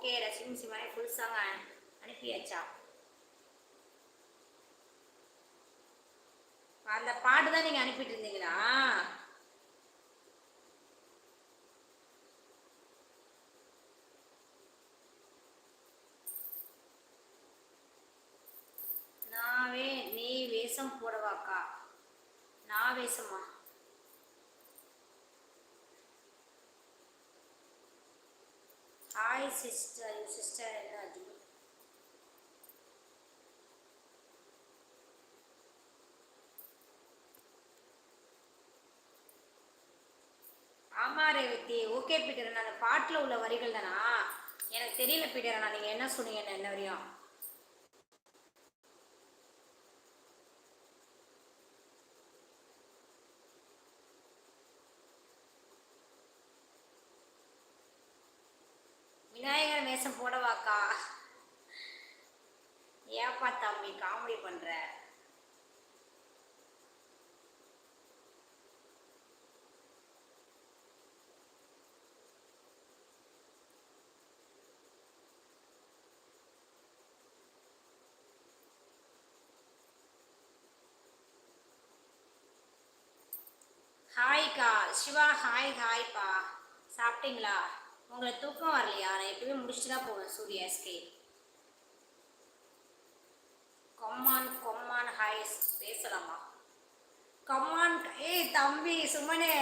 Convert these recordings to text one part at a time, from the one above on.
Okay Rashmi Shivani full song அனுப்பியாச்சா அந்த பாட்டு தான் நீங்கள் அனுப்பிட்டு இருந்தீங்களா? நாவே நீ வேஷம் போடவாக்கா? நான் வேஷமா? ஹாய் சிஸ்டர் சிஸ்டர் என்ன ஆமா ரேவதி ஓகே பீட்டர் அந்த பாட்டில் உள்ள வரிகள் தானா? எனக்கு தெரியல பீட்டர் நான் நீங்கள் என்ன சொன்னீங்க என்ன வரையும்? விநாயகர் வேஷம் போடவாக்கா? ஏப்பா தம்பி காமெடி பண்ற? ஹாய்க்கா சிவா ஹாய் ஹாய்ப்பா. சாப்பிட்டீங்களா? உங்களுக்கு தூக்கம் வரலையா? நான் எப்பயுமே முடிச்சுட்டு தான் போவேன் சூர்யா எஸ்கே கொம்மான் கொம்மான் ஹாய்ஸ் பேசலாமா? கம்மான் ஏய் தம்பி சுமனே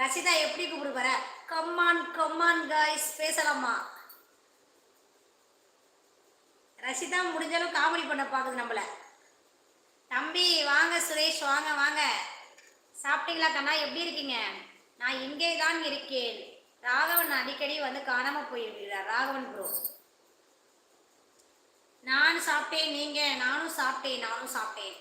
ரசிதா எப்படி கூப்பிடுவார come on come on come on guys பேசலாமா? ரசிதா முடிஞ்சாலும் காமெடி பண்ண பார்க்குது நம்மள. தம்பி வாங்க சுரேஷ் வாங்க வாங்க. சாப்பிட்டீங்களா கண்ணா? எப்படி இருக்கீங்க? நான் இங்கே தான் இருக்கேன். ராகவன் அடிக்கடி வந்து காணாம போயிருக்கிறார். ராகவன் ப்ரோ நான் சாப்பிட்டேன் நீங்க? நானும் சாப்பிட்டேன் நானும் சாப்பிட்டேன்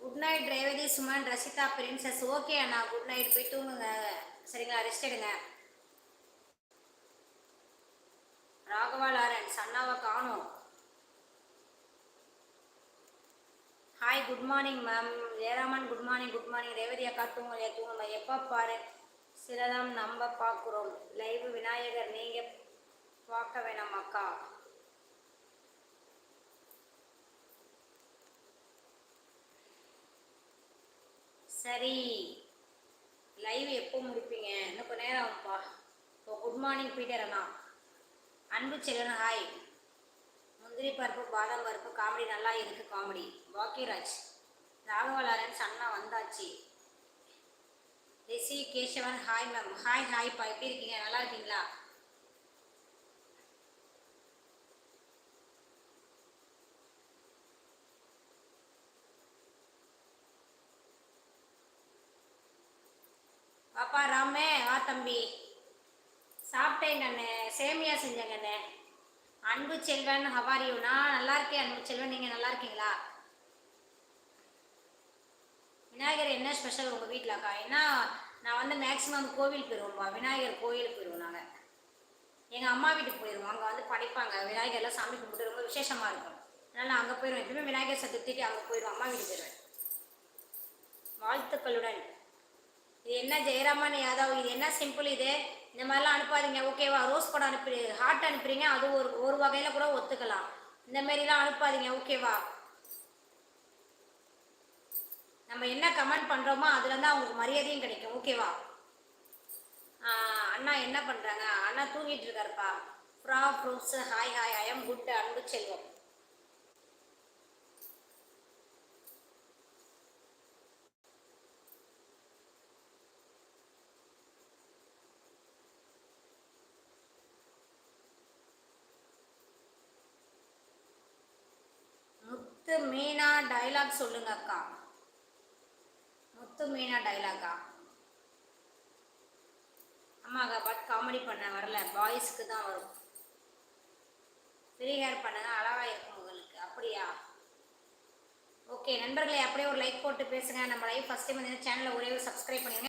good night Revathi Suman Rasitha princess okay அண்ணா குட் நைட் போய் தூங்குங்க. சரிங்களா? ரெஸ்ட் எடுங்க. ராகவா லாரன்ஸ் அண்ணாவை காணும். Hi good morning ma'am Jayaraman good morning good morning Revathi அக்கா தூங்கலையா தூங்கம்மா எப்போ பாரு? சிலதாம் நம்ம பார்க்குறோம் லைவ் விநாயகர் நீங்கள் பார்க்க வேணாம் அக்கா. சரி. லைவ் எப்போ முடிப்பீங்க? இன்னும் கொஞ்ச நேரம் ஆகும்ப்பா. இப்போ குட் மார்னிங் பீட்டர் அண்ணா அன்பு செல்வன் ஹாய் முந்திரி பருப்பு பாதாம் பருப்பு காமெடி நல்லா இருக்கு காமெடி பாக்கியராஜ் ராகவலாரன் அண்ணா வந்தாச்சு. Rishi Kesavan hi ma'am hi ஹாய்ப்பா எப்படி இருக்கீங்க? நல்லா இருக்கீங்களா? பாப்பா ராமே வா தம்பி. சாப்பிட்டேன் கண்ணே சேமியா செஞ்சேன் கண்ணு. அன்பு செல்வன் ஹவாரியூனா நல்லா இருக்கேன் அன்பு செல்வன் நீங்கள் நல்லா இருக்கீங்களா? விநாயகர் என்ன ஸ்பெஷல் உங்கள் வீட்டில் அக்கா ஏன்னா நான் வந்து மேக்ஸிமம் கோவில் போயிடுவோம்ப்பா விநாயகர் கோயிலுக்கு போயிடுவோம் நாங்கள் எங்கள் அம்மா வீட்டுக்கு போயிடுவோம் அங்கே வந்து படைப்பாங்க. விநாயகர்லாம் சாமி கும்பிட்டு ரொம்ப விசேஷமாக இருக்கும். அதனால் அங்கே போயிடுவேன் எப்பவுமே விநாயகர் சதுர்த்திக்கு அங்கே போயிடுவோம் அம்மா வீட்டுக்கு போயிடுவேன் வாழ்த்துக்களுடன். இது என்ன ஜெயராமன் யாதவ் இது என்ன சிம்பிள் இது? இந்த மாதிரிலாம் அனுப்பாதீங்க. ஓகேவா ரோஸ் படம் அனுப்பி ஹார்ட் அனுப்புறீங்க. அது ஒரு ஒரு வகையில் கூட ஒத்துக்கலாம். இந்த மாதிரிலாம் அனுப்பாதீங்க. ஓகேவா நம்ம என்ன கமெண்ட் பண்ணுறோமோ அதில் தான் அவங்களுக்கு மரியாதையும் கிடைக்கும். ஓகேவா அண்ணா என்ன பண்ணுறாங்க அண்ணா தூங்கிட்டு இருக்காருப்பா. ப்ரா fruits hi hi I am good Anbu Selvam. Muthu Meena dialogue சொல்லுங்க அக்கா. முத்து மீனா டைலாக்கா ஆமாக்கா பட் காமெடி பண்ண வரல. பாய்ஸ்க்கு தான் வரும். ஃப்ரீ ஹேர் பண்ணுங்க அழகாக இருக்கும் உங்களுக்கு. அப்படியா? ஓகே நண்பர்களே அப்படியே ஒரு லைக் போட்டு பேசுங்க. நம்ம லைவ் ஃபஸ்ட் டைம் வந்து சேனலில் ஒரே ஒரு சப்ஸ்கிரைப் பண்ணிடுங்க